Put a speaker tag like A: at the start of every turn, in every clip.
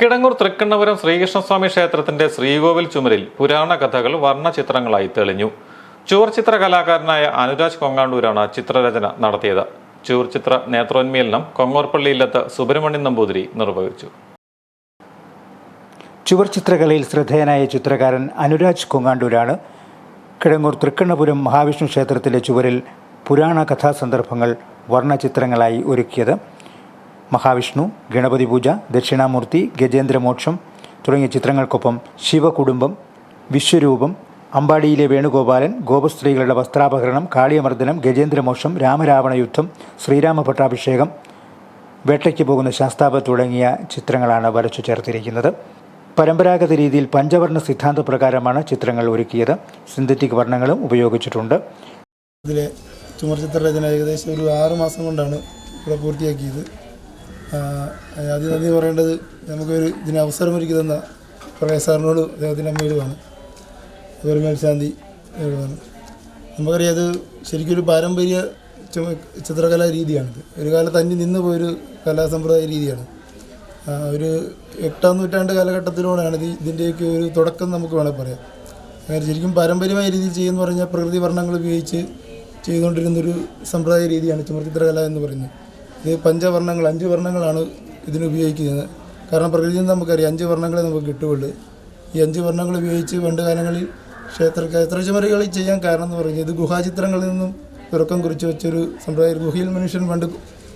A: കിടങ്ങൂർ തൃക്കണ്ണപുരം ശ്രീകൃഷ്ണസ്വാമി ക്ഷേത്രത്തിന്റെ ശ്രീകോവിൽ ചുമരിൽ പുരാണ കഥകൾ വർണചിത്രങ്ങളായി തെളിഞ്ഞു. ചുവർചിത്ര കലാകാരനായ അനുരാജ് കൊങ്ങാണ്ടൂരാണ് ചിത്രരചന നടത്തിയത്. ചുവർചിത്ര നേത്രോന്മീലനം കൊങ്ങോർപ്പള്ളി ഇല്ലത്ത് സുബ്രഹ്മണ്യൻ നമ്പൂതിരി നിർവഹിച്ചു.
B: ചുവർ ചിത്രകലയിൽ ശ്രദ്ധേയനായ ചിത്രകാരൻ അനുരാജ് കൊങ്ങാണ്ടൂരാണ് കിടങ്ങൂർ തൃക്കണ്ണപുരം മഹാവിഷ്ണു ക്ഷേത്രത്തിലെ ചുവരിൽ പുരാണ കഥാസന്ദർഭങ്ങൾ വർണചിത്രങ്ങളായി ഒരുക്കിയത്. മഹാവിഷ്ണു ഗണപതി പൂജ ദക്ഷിണാമൂർത്തി ഗജേന്ദ്രമോക്ഷം തുടങ്ങിയ ചിത്രങ്ങൾക്കൊപ്പം ശിവകുടുംബം വിശ്വരൂപം അമ്പാടിയിലെ വേണുഗോപാലൻ ഗോപസ്ത്രീകളുടെ വസ്ത്രാപഹരണം കാളിയമർദ്ദനം ഗജേന്ദ്രമോക്ഷം രാമരാവണ യുദ്ധം ശ്രീരാമ പട്ടാഭിഷേകം വേട്ടയ്ക്ക് പോകുന്ന ശാസ്താപ തുടങ്ങിയ ചിത്രങ്ങളാണ് വരച്ചു ചേർത്തിരിക്കുന്നത്. പരമ്പരാഗത രീതിയിൽ പഞ്ചവർണ സിദ്ധാന്ത പ്രകാരമാണ് ചിത്രങ്ങൾ ഒരുക്കിയത്. സിന്തറ്റിക് വർണങ്ങളും ഉപയോഗിച്ചിട്ടുണ്ട്.
C: ഇതിലെ ചുമർ ചിത്രരചന ഏകദേശം ഒരു ആറ് മാസം കൊണ്ടാണ് ഇവിടെ പൂർത്തിയാക്കിയത്. ആദ്യം നന്ദി പറയേണ്ടത് നമുക്കൊരു ഇതിന് അവസരമൊരുക്കി തന്ന പ്രളയ സാറിനോട് അദ്ദേഹത്തിന്റെ അമ്മയോടുമാണ്. അതുപോലെ മേൽശാന്തി അവരോടുമാണ് നമുക്കറിയാം അത് ശരിക്കും ഒരു പാരമ്പര്യ ചിത്രകലാ രീതിയാണിത്. ഒരു കാലത്ത് അന്യം നിന്ന് പോയൊരു കലാസമ്പ്രദായ രീതിയാണ്. ഒരു എട്ടാം നൂറ്റാണ്ട് കാലഘട്ടത്തിലൂടെയാണ് ഇത് ഇതിന്റെയൊക്കെ ഒരു തുടക്കം നമുക്ക് വേണമെങ്കിൽ പറയാം. അങ്ങനെ ശരിക്കും പാരമ്പര്യമായ രീതിയിൽ ചെയ്യുമെന്ന് പറഞ്ഞാൽ പ്രകൃതി വർണങ്ങൾ ഉപയോഗിച്ച് ചെയ്തുകൊണ്ടിരുന്നൊരു സമ്പ്രദായ രീതിയാണ് ചുമർ ചിത്രകല എന്ന് പറയുന്നത്. ഇത് പഞ്ചവർണങ്ങൾ അഞ്ച് വർണങ്ങളാണ് ഇതിന് ഉപയോഗിക്കുന്നത്. കാരണം പ്രകൃതിയിൽ നിന്ന് നമുക്കറിയാം അഞ്ച് വർണങ്ങളെ നമുക്ക് കിട്ടുകയുള്ളൂ. ഈ അഞ്ച് വർണങ്ങൾ ഉപയോഗിച്ച് പണ്ട് കാലങ്ങളിൽ ക്ഷേത്ര ക്ഷേത്ര ചുമരുകളിൽ ചെയ്യാൻ കാരണം എന്ന് പറഞ്ഞാൽ ഇത് ഗുഹാചിത്രങ്ങളിൽ നിന്നും തുറക്കം കുറിച്ച് വെച്ചൊരു സമ്പ്രദായ ഗുഹയിൽ മനുഷ്യൻ പണ്ട്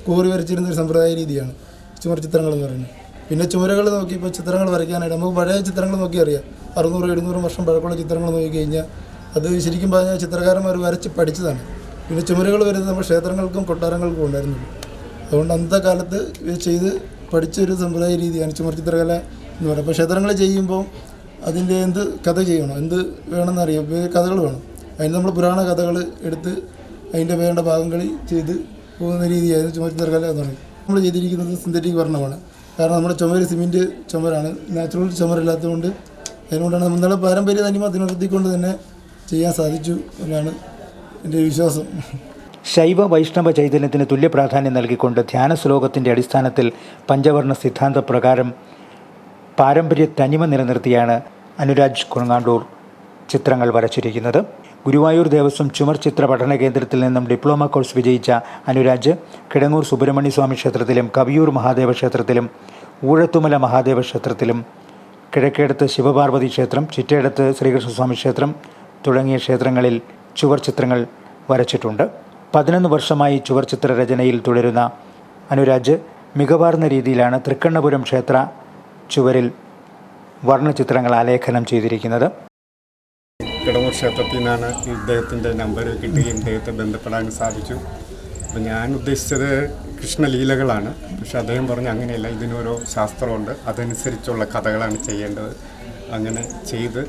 C: കോറി വരച്ചിരുന്ന ഒരു സമ്പ്രദായ രീതിയാണ് ചുമർ ചിത്രങ്ങൾ എന്ന് പറയുന്നത്. പിന്നെ ചുമരുകൾ നോക്കി ഇപ്പോൾ ചിത്രങ്ങൾ വരയ്ക്കാനായിട്ട് നമുക്ക് പഴയ ചിത്രങ്ങൾ നോക്കി അറിയാം. അറുന്നൂറ് എഴുന്നൂറ് വർഷം പഴക്കമുള്ള ചിത്രങ്ങൾ നോക്കി കഴിഞ്ഞാൽ അത് ശരിക്കും പറഞ്ഞാൽ ചിത്രകാരന്മാർ വരച്ച് പഠിച്ചതാണ്. പിന്നെ ചുമരുകൾ വരുന്നത് നമ്മൾ ക്ഷേത്രങ്ങൾക്കും കൊട്ടാരങ്ങൾക്കും ഉണ്ടായിരുന്നുള്ളൂ. അതുകൊണ്ട് അന്നത്തെ കാലത്ത് ചെയ്ത് പഠിച്ചൊരു സമ്പ്രദായ രീതിയാണ് ചുമർ ചിത്രകല എന്ന് പറയുന്നത് അപ്പോൾ ക്ഷേത്രങ്ങൾ ചെയ്യുമ്പോൾ അതിന്റെ എന്ത് കഥ ചെയ്യണം? എന്ത് വേണമെന്ന് അറിയാം ഇപ്പോൾ കഥകൾ വേണം. അതിന് നമ്മൾ പുരാണ കഥകൾ എടുത്ത് അതിന്റെ വേണ്ട ഭാഗങ്ങളിൽ ചെയ്ത് പോകുന്ന രീതിയായിരുന്നു ചുമർ ചിത്രകല എന്ന് പറയുന്നത്. നമ്മൾ ചെയ്തിരിക്കുന്നത് സിന്തറ്റിക് വർണമാണ്. കാരണം നമ്മുടെ ചുമര് സിമെന്റ് ചുമരാണ്. നാച്ചുറൽ ചുമരില്ലാത്തതുകൊണ്ട് അതുകൊണ്ടാണ് നമ്മുടെ പാരമ്പര്യ തനിമ നിലനിർത്തിക്കൊണ്ട് തന്നെ ചെയ്യാൻ സാധിച്ചു എന്നാണ് എന്റെ വിശ്വാസം.
B: ശൈവ വൈഷ്ണവ ചൈതന്യത്തിന് തുല്യ പ്രാധാന്യം നൽകിക്കൊണ്ട് ധ്യാന ശ്ലോകത്തിന്റെ അടിസ്ഥാനത്തിൽ പഞ്ചവർണ സിദ്ധാന്തപ്രകാരം പാരമ്പര്യ തനിമ നിലനിർത്തിയാണ് അനുരാജ് കുറങ്ങാണ്ടൂർ ചിത്രങ്ങൾ വരച്ചിരിക്കുന്നത്. ഗുരുവായൂർ ദേവസ്വം ചുമർ ചിത്ര പഠന കേന്ദ്രത്തിൽ നിന്നും ഡിപ്ലോമ കോഴ്സ് വിജയിച്ച അനുരാജ് കിടങ്ങൂർ സുബ്രഹ്മണ്യ സ്വാമി ക്ഷേത്രത്തിലും കവിയൂർ മഹാദേവ ക്ഷേത്രത്തിലും ഊഴത്തുമല മഹാദേവ ക്ഷേത്രത്തിലും കിഴക്കേടത്ത് ശിവപാർവതി ക്ഷേത്രം ചിറ്റേടത്ത് ശ്രീകൃഷ്ണസ്വാമി ക്ഷേത്രം തുടങ്ങിയ ക്ഷേത്രങ്ങളിൽ ചുവർ ചിത്രങ്ങൾ വരച്ചിട്ടുണ്ട്. പതിനൊന്ന് വർഷമായി ചുവർ ചിത്ര രചനയിൽ തുടരുന്ന അനുരാജ് മികവാർന്ന രീതിയിലാണ് തൃക്കണ്ണപുരം ക്ഷേത്ര ചുവരിൽ വർണചിത്രങ്ങൾ ആലേഖനം ചെയ്തിരിക്കുന്നത്.
D: കിടമൂർ ക്ഷേത്രത്തിൽ നിന്നാണ് ഇദ്ദേഹത്തിന്റെ നമ്പർ കിട്ടുകയും ഇദ്ദേഹത്തെ ബന്ധപ്പെടാൻ സാധിച്ചു. അപ്പം ഞാൻ ഉദ്ദേശിച്ചത് കൃഷ്ണലീലകളാണ്. പക്ഷെ അദ്ദേഹം പറഞ്ഞു അങ്ങനെയല്ല ഇതിനോരോ ശാസ്ത്രമുണ്ട്. അതനുസരിച്ചുള്ള കഥകളാണ് ചെയ്യേണ്ടത്. അങ്ങനെ ചെയ്ത്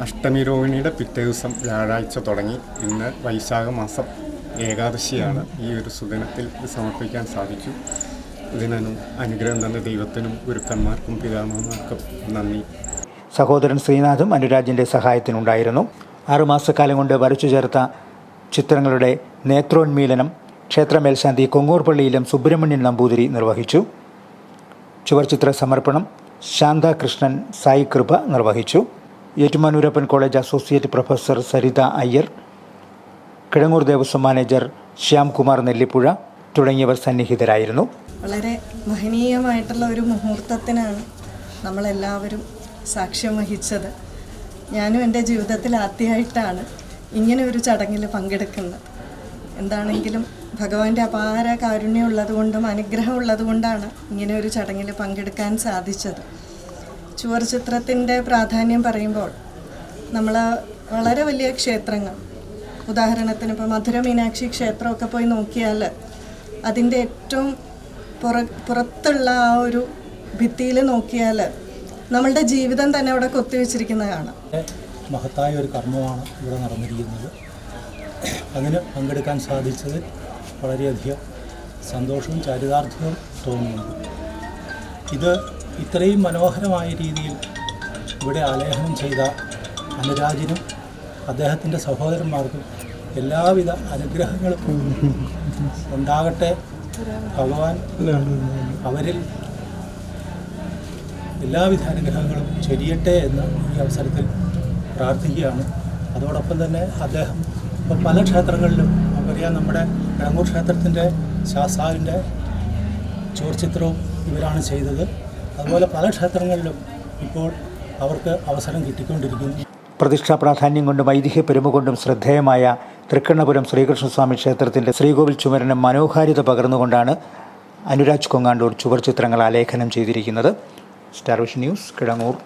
D: അഷ്ടമി രോഹിണിയുടെ പിറ്റേ ദിവസം വ്യാഴാഴ്ച തുടങ്ങി. ഇന്ന് വൈശാഖ മാസം ഏകാദശിയാണ്. ഈ ഒരു സുദിനത്തിൽ സമർപ്പിക്കാൻ സാധിച്ചു. ഇതിനും അനുഗ്രഹം തന്ന ദൈവത്തിനും ഗുരുക്കന്മാർക്കും പിതാമഹന്മാർക്കും നന്ദി.
B: സഹോദരൻ ശ്രീനാഥും അനുരാജിന്റെ സഹായത്തിനുണ്ടായിരുന്നു. ആറുമാസക്കാലം കൊണ്ട് വരച്ചു ചേർത്ത ചിത്രങ്ങളുടെ നേത്രോന്മീലനം ക്ഷേത്രമേൽശാന്തി കൊങ്ങൂർ പള്ളിയിലും സുബ്രഹ്മണ്യൻ നമ്പൂതിരി നിർവഹിച്ചു. ചുവർചിത്ര സമർപ്പണം ശാന്താകൃഷ്ണൻ സായി കൃപ നിർവഹിച്ചു. Ettumanoorappan college associate professor Saritha Iyer Kizhangoor Devaswom manager Shyamkumar Nellippuzha തുടങ്ങിയവർ സന്നിഹിതരായിരുന്നു.
E: വളരെ മഹനീയമായിട്ടുള്ള ഒരു മുഹൂർത്തത്തിനാണ് നമ്മളെല്ലാവരും സാക്ഷ്യം വഹിച്ചത്. ഞാനും എന്റെ ജീവിതത്തിൽ ആദ്യമായിട്ടാണ് ഇങ്ങനെ ഒരു ചടങ്ങിൽ പങ്കെടുക്കുന്നത്. എന്താണെങ്കിലും ഭഗവാന്റെ അപാര കാരുണ്യം ഉള്ളതുകൊണ്ടും അനുഗ്രഹം ഉള്ളതുകൊണ്ടാണ് ഇങ്ങനെ ഒരു ചടങ്ങിൽ പങ്കെടുക്കാൻ സാധിച്ചത്. ചുവർ ചിത്രത്തിന്റെ പ്രാധാന്യം പറയുമ്പോൾ നമ്മൾ വളരെ വലിയ ക്ഷേത്രങ്ങൾ ഉദാഹരണത്തിന് ഇപ്പോൾ മധുര മീനാക്ഷി ക്ഷേത്രമൊക്കെ പോയി നോക്കിയാൽ അതിന്റെ ഏറ്റവും പുറ പുറത്തുള്ള ആ ഒരു ഭിത്തിയിൽ നോക്കിയാൽ നമ്മളുടെ ജീവിതം തന്നെ അവിടെ കൊത്തിവെച്ചിരിക്കുന്നത് കാണാം
F: മഹത്തായ ഒരു കർമ്മമാണ് ഇവിടെ നടന്നിരിക്കുന്നത്. അതിന് പങ്കെടുക്കാൻ സാധിച്ചത് വളരെയധികം സന്തോഷവും ചരിതാർത്ഥവും തോന്നുന്നു. ഇത് ഇത്രയും മനോഹരമായ രീതിയിൽ ഇവിടെ ആലേഖനം ചെയ്ത അനുരാജിനും അദ്ദേഹത്തിന്റെ സഹോദരന്മാർക്കും എല്ലാവിധ അനുഗ്രഹങ്ങളും ഉണ്ടാകട്ടെ. ഭഗവാൻ അവരിൽ എല്ലാവിധ അനുഗ്രഹങ്ങളും ചൊരിയട്ടെ എന്ന് ഈ അവസരത്തിൽ പ്രാർത്ഥിക്കുകയാണ്. അതോടൊപ്പം തന്നെ അദ്ദേഹം ഇപ്പോൾ പല ക്ഷേത്രങ്ങളിലും നമുക്കറിയാം നമ്മുടെ കിഴങ്ങൂർ ക്ഷേത്രത്തിന്റെ ശാസ്താവിന്റെ ചുവർച്ചിത്രവും ഇവരാണ് ചെയ്തത്. അതുപോലെ പല ക്ഷേത്രങ്ങളിലും ഇപ്പോൾ അവർക്ക് അവസരം കിട്ടിക്കൊണ്ടിരിക്കുന്നു.
B: പ്രതിഷ്ഠാ പ്രാധാന്യം കൊണ്ടും ഐതിഹ്യ പെരുമ കൊണ്ടും ശ്രദ്ധേയമായ തൃക്കണ്ണപുരം ശ്രീകൃഷ്ണസ്വാമി ക്ഷേത്രത്തിന്റെ ശ്രീകോവിൽ ചുമരന് മനോഹാരിത പകർന്നുകൊണ്ടാണ് അനുരാജ് കൊങ്ങാണ്ടൂർ ചുവർ ചിത്രങ്ങൾ ആലേഖനം ചെയ്തിരിക്കുന്നത്. Star vision news Kidangoor.